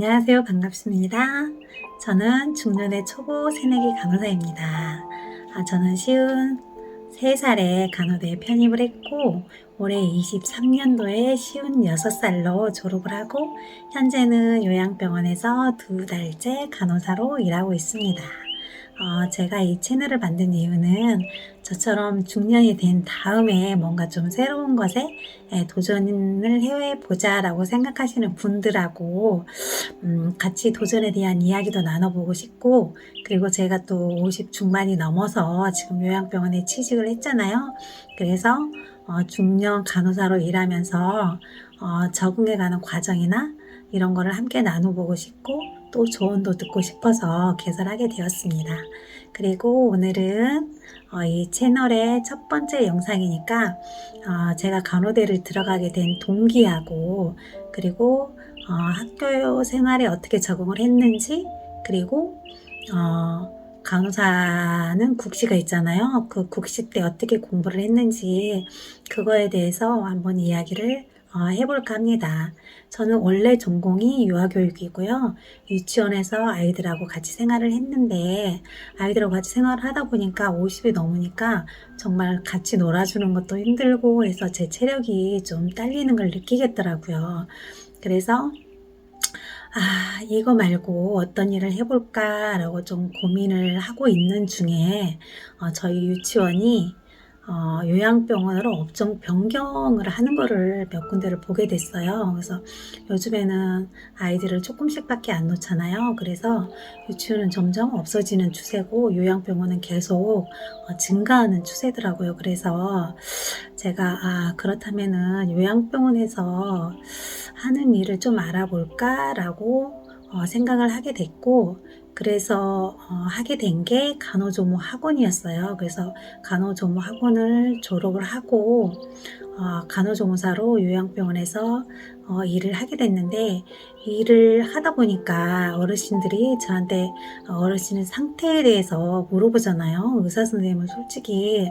안녕하세요. 반갑습니다. 저는 중년의 초보 새내기 간호사입니다. 아, 저는 쉬운 3살에 간호대에 편입을 했고, 올해 23년도에 쉬운 6살로 졸업을 하고, 현재는 요양병원에서 두 달째 간호사로 일하고 있습니다. 어, 제가 이 채널을 만든 이유는 저처럼 중년이 된 다음에 뭔가 좀 새로운 것에 예, 도전을 해보자라고 생각하시는 분들하고 음, 같이 도전에 대한 이야기도 나눠보고 싶고 그리고 제가 또 50 중반이 넘어서 지금 요양병원에 취직을 했잖아요. 그래서 어, 중년 간호사로 일하면서 어, 적응해가는 과정이나 이런 거를 함께 나눠보고 싶고 또 조언도 듣고 싶어서 개설하게 되었습니다. 그리고 오늘은 어, 이 채널의 첫 번째 영상이니까 어, 제가 간호대를 들어가게 된 동기하고 그리고 어, 학교 생활에 어떻게 적응을 했는지 그리고 어, 간호사는 국시가 있잖아요. 그 국시 때 어떻게 공부를 했는지 그거에 대해서 한번 이야기를 어, 해볼까 합니다. 저는 원래 전공이 유아교육이고요. 유치원에서 아이들하고 같이 생활을 했는데 아이들하고 같이 생활을 하다 보니까 50이 넘으니까 정말 같이 놀아주는 것도 힘들고 해서 제 체력이 좀 딸리는 걸 느끼겠더라고요. 그래서 아, 이거 말고 어떤 일을 해볼까라고 좀 고민을 하고 있는 중에 어, 저희 유치원이 어, 요양병원으로 업종 변경을 하는 거를 몇 군데를 보게 됐어요. 그래서 요즘에는 아이들을 조금씩밖에 안 놓잖아요. 그래서 유치원은 점점 없어지는 추세고 요양병원은 계속 어, 증가하는 추세더라고요. 그래서 제가 아 그렇다면은 요양병원에서 하는 일을 좀 알아볼까라고 어, 생각을 하게 됐고 그래서 어, 하게 된 게 간호조무 학원이었어요. 그래서 간호조무 학원을 졸업을 하고 어, 간호조무사로 요양병원에서 어, 일을 하게 됐는데 일을 하다 보니까 어르신들이 저한테 어르신의 상태에 대해서 물어보잖아요. 의사 선생님은 솔직히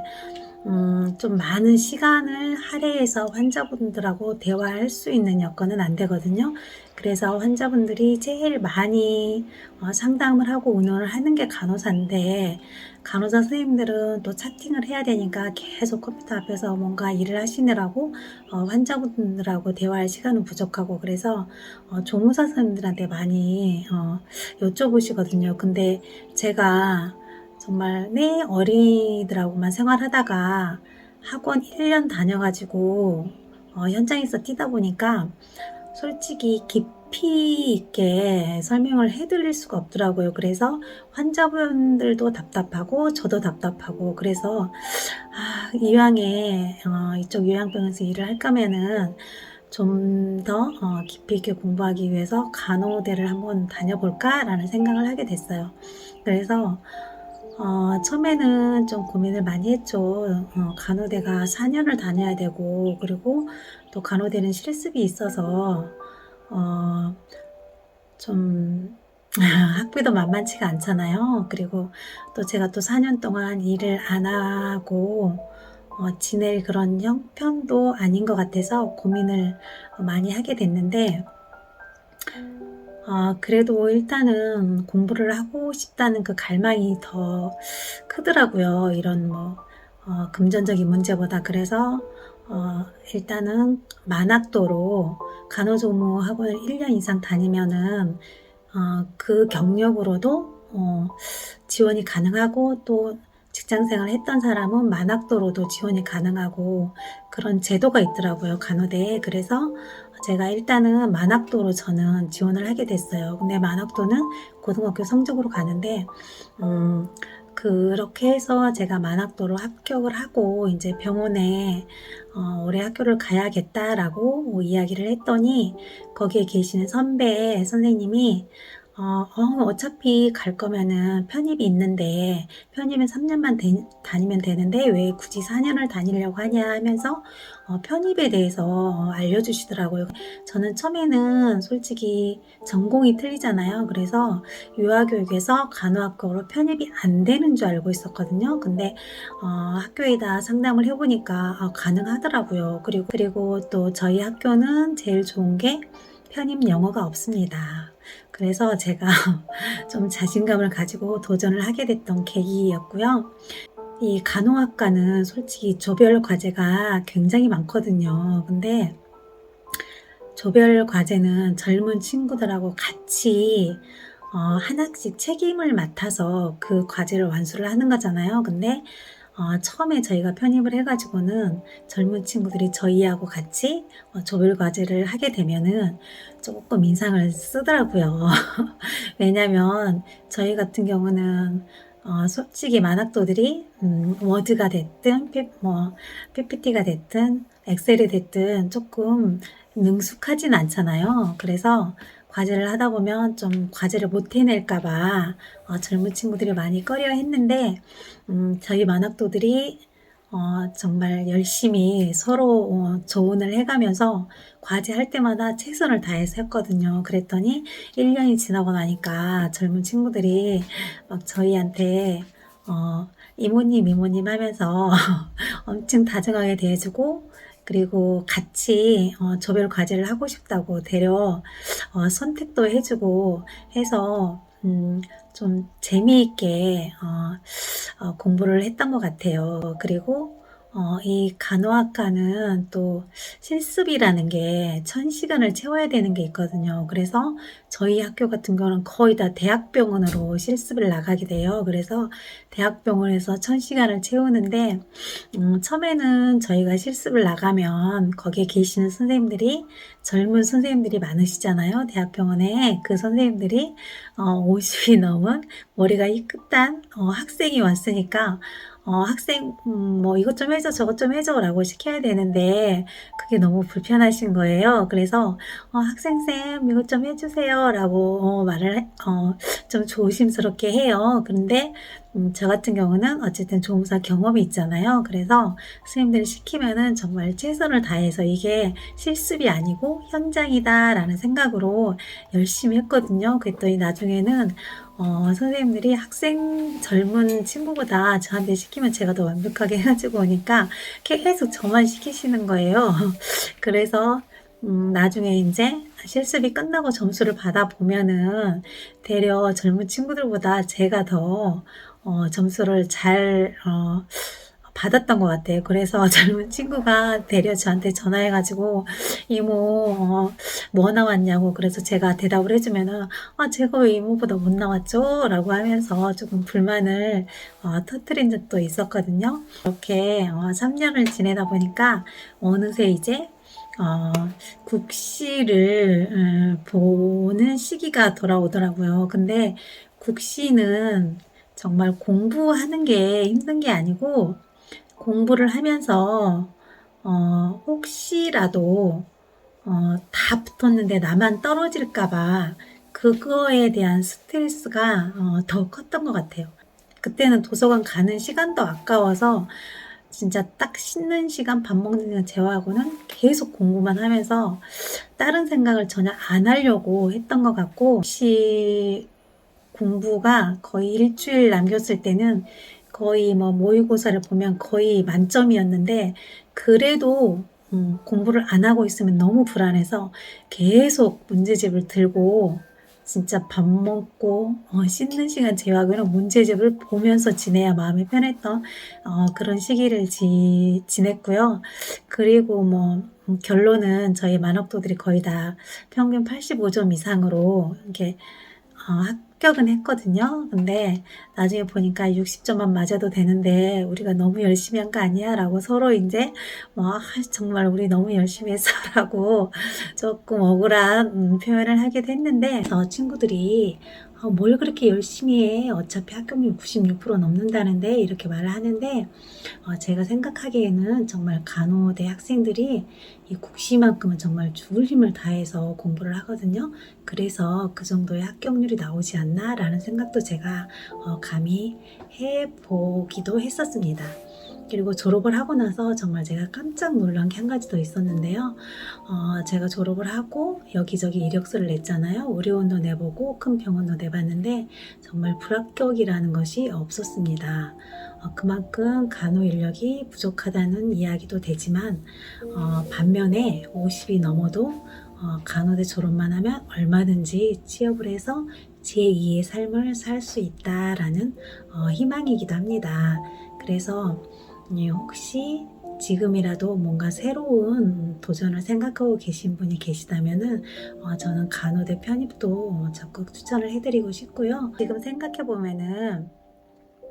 음, 좀 많은 시간을 할애해서 환자분들하고 대화할 수 있는 여건은 안 되거든요. 그래서 환자분들이 제일 많이 어, 상담을 하고 의논을 하는 게 간호사인데 간호사 선생님들은 또 차팅을 해야 되니까 계속 컴퓨터 앞에서 뭔가 일을 하시느라고 어, 환자분들하고 대화할 시간은 부족하고 그래서 어, 조무사 선생님들한테 많이 어, 여쭤보시거든요. 근데 제가 정말 내 어린이들하고만 생활하다가 학원 1년 다녀가지고 어, 현장에서 뛰다 보니까 솔직히 깊이 있게 설명을 해드릴 수가 없더라고요. 그래서 환자분들도 답답하고 저도 답답하고 그래서 아, 이왕에 어, 이쪽 요양병원에서 일을 할 거면은 좀더 어, 깊이 있게 공부하기 위해서 간호대를 한번 다녀볼까라는 생각을 하게 됐어요. 그래서 어, 처음에는 좀 고민을 많이 했죠. 어, 간호대가 4년을 다녀야 되고, 그리고 또 간호대는 실습이 있어서, 어, 좀, 학비도 만만치가 않잖아요. 그리고 또 제가 또 4년 동안 일을 안 하고, 어, 지낼 그런 형편도 아닌 것 같아서 고민을 많이 하게 됐는데, 아, 그래도 일단은 공부를 하고 싶다는 그 갈망이 더 크더라고요. 이런 뭐, 어, 금전적인 문제보다. 그래서, 어, 일단은 만학도로 간호조무 학원을 1년 이상 다니면은, 어, 그 경력으로도, 어, 지원이 가능하고 또 직장 생활 했던 사람은 만학도로도 지원이 가능하고 그런 제도가 있더라고요. 간호대에. 그래서 제가 일단은 만학도로 저는 지원을 하게 됐어요. 근데 만학도는 고등학교 성적으로 가는데, 음, 그렇게 해서 제가 만학도로 합격을 하고 이제 병원에 어, 올해 학교를 가야겠다라고 이야기를 했더니 거기에 계시는 선배 선생님이 어, 어, 차피갈 거면은 편입이 있는데 편입은 3년만 되, 다니면 되는데 왜 굳이 4년을 다니려고 하냐 하면서 어, 편입에 대해서 어, 알려주시더라고요. 저는 처음에는 솔직히 전공이 틀리잖아요. 그래서 유아교육에서 간호학과로 편입이 안 되는 줄 알고 있었거든요. 근데 어, 학교에다 상담을 해보니까 어, 가능하더라고요. 그리고 그리고 또 저희 학교는 제일 좋은 게 편입 영어가 없습니다. 그래서 제가 좀 자신감을 가지고 도전을 하게 됐던 계기였고요. 이 간호학과는 솔직히 조별 과제가 굉장히 많거든요. 근데 조별 과제는 젊은 친구들하고 같이 어, 하나씩 책임을 맡아서 그 과제를 완수를 하는 거잖아요. 근데 어, 처음에 저희가 편입을 해가지고는 젊은 친구들이 저희하고 같이 어, 조별 과제를 하게 되면은 조금 인상을 쓰더라고요. 왜냐면 저희 같은 경우는 어, 솔직히 만학도들이 음, 워드가 됐든 피, 뭐 PPT가 됐든 엑셀이 됐든 조금 능숙하진 않잖아요. 그래서 과제를 하다 보면 좀 과제를 못 해낼까봐 어, 젊은 친구들이 많이 꺼려 했는데 음, 저희 만학도들이 어, 정말 열심히 서로 어, 조언을 해가면서 과제 할 때마다 최선을 다해서 했거든요. 그랬더니 1년이 지나고 나니까 젊은 친구들이 막 저희한테 어, 이모님, 이모님 하면서 엄청 다정하게 대해주고 그리고 같이 어, 조별 과제를 하고 싶다고 데려 어, 선택도 해주고 해서 음, 좀 재미있게 어, 어, 공부를 했던 것 같아요. 그리고 어, 이 간호학과는 또 실습이라는 게 1000시간을 채워야 되는 게 있거든요. 그래서 저희 학교 같은 경우는 거의 다 대학병원으로 실습을 나가게 돼요. 그래서 대학병원에서 1000시간을 채우는데 음, 처음에는 저희가 실습을 나가면 거기에 계시는 선생님들이 젊은 선생님들이 많으시잖아요. 대학병원에 그 선생님들이 어, 50이 넘은 머리가 이 끝단 어, 학생이 왔으니까 어, 학생, 음, 뭐, 이것 좀 해줘, 저것 좀 해줘, 라고 시켜야 되는데, 그게 너무 불편하신 거예요. 그래서, 어, 학생 쌤, 이것 좀 해주세요, 라고, 어, 말을, 해- 어, 좀 조심스럽게 해요. 그런데, 음, 저 같은 경우는 어쨌든 조무사 경험이 있잖아요. 그래서, 선생님들이 시키면은 정말 최선을 다해서 이게 실습이 아니고 현장이다, 라는 생각으로 열심히 했거든요. 그랬더니 나중에는, 어, 선생님들이 학생 젊은 친구보다 저한테 시키면 제가 더 완벽하게 해가지고 오니까 계속 저만 시키시는 거예요. 그래서 음, 나중에 이제 실습이 끝나고 점수를 받아 보면은 되려 젊은 친구들보다 제가 더 어, 점수를 잘 어, 받았던 것 같아요. 그래서 젊은 친구가 되려 저한테 전화해가지고 이모 어, 뭐 나왔냐고 그래서 제가 대답을 해주면은 아 제가 왜 이모보다 못 나왔죠? 라고 하면서 조금 불만을 어, 터트린 적도 있었거든요. 이렇게 어, 3년을 지내다 보니까 어느새 이제 어, 국시를 음, 보는 시기가 돌아오더라고요. 근데 국시는 정말 공부하는 게 힘든 게 아니고 공부를 하면서 어, 혹시라도 어, 다 붙었는데 나만 떨어질까봐 그거에 대한 스트레스가 어, 더 컸던 것 같아요. 그때는 도서관 가는 시간도 아까워서 진짜 딱 씻는 시간, 밥 먹는 시간 제외하고는 계속 공부만 하면서 다른 생각을 전혀 안 하려고 했던 것 같고 혹시 공부가 거의 일주일 남겼을 때는 거의 뭐 모의고사를 보면 거의 만점이었는데 그래도 음, 공부를 안 하고 있으면 너무 불안해서 계속 문제집을 들고 진짜 밥 먹고 어, 씻는 시간 제외하고는 문제집을 보면서 지내야 마음이 편했던 어, 그런 시기를 지, 지냈고요. 그리고 뭐 음, 결론은 저희 만학도들이 거의 다 평균 85점 이상으로 이렇게 어, 합격은 했거든요. 근데 나중에 보니까 60점만 맞아도 되는데 우리가 너무 열심히 한 거 아니야? 라고 서로 이제 뭐 아, 정말 우리 너무 열심히 했어라고 조금 억울한 음, 표현을 하기도 했는데 저 친구들이 어, 뭘 그렇게 열심히 해? 어차피 합격률 96% 넘는다는데 이렇게 말을 하는데 어, 제가 생각하기에는 정말 간호대 학생들이 이 국시만큼은 정말 죽을 힘을 다해서 공부를 하거든요. 그래서 그 정도의 합격률이 나오지 않나 라는 생각도 제가 어, 감히 해보기도 했었습니다. 그리고 졸업을 하고 나서 정말 제가 깜짝 놀란 게 한 가지 더 있었는데요. 어, 제가 졸업을 하고 여기저기 이력서를 냈잖아요. 의료원도 내보고 큰 병원도 내봤는데 정말 불합격이라는 것이 없었습니다. 어, 그만큼 간호 인력이 부족하다는 이야기도 되지만 어, 반면에 50이 넘어도 어, 간호대 졸업만 하면 얼마든지 취업을 해서 제2의 삶을 살 수 있다라는 어, 희망이기도 합니다. 그래서 예, 혹시 지금이라도 뭔가 새로운 도전을 생각하고 계신 분이 계시다면은 어, 저는 간호대 편입도 적극 추천을 해드리고 싶고요. 지금 생각해 보면은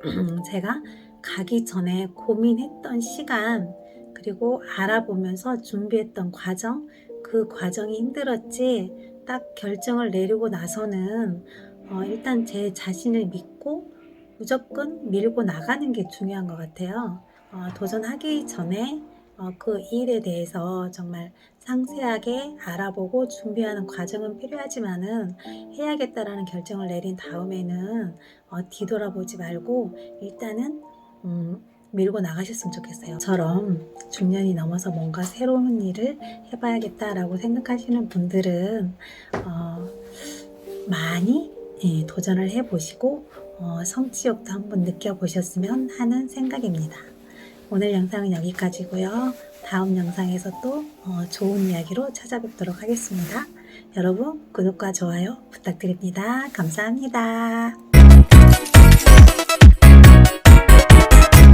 제가 가기 전에 고민했던 시간 그리고 알아보면서 준비했던 과정 그 과정이 힘들었지 딱 결정을 내리고 나서는 어, 일단 제 자신을 믿고 무조건 밀고 나가는 게 중요한 것 같아요. 어, 도전하기 전에 어, 그 일에 대해서 정말 상세하게 알아보고 준비하는 과정은 필요하지만은 해야겠다라는 결정을 내린 다음에는 어, 뒤돌아보지 말고 일단은 음, 밀고 나가셨으면 좋겠어요. 저럼 중년이 넘어서 뭔가 새로운 일을 해봐야겠다라고 생각하시는 분들은 어, 많이 예, 도전을 해보시고 어, 성취욕도 한번 느껴보셨으면 하는 생각입니다. 오늘 영상은 여기까지고요. 다음 영상에서 또 어, 좋은 이야기로 찾아뵙도록 하겠습니다. 여러분 구독과 좋아요 부탁드립니다. 감사합니다.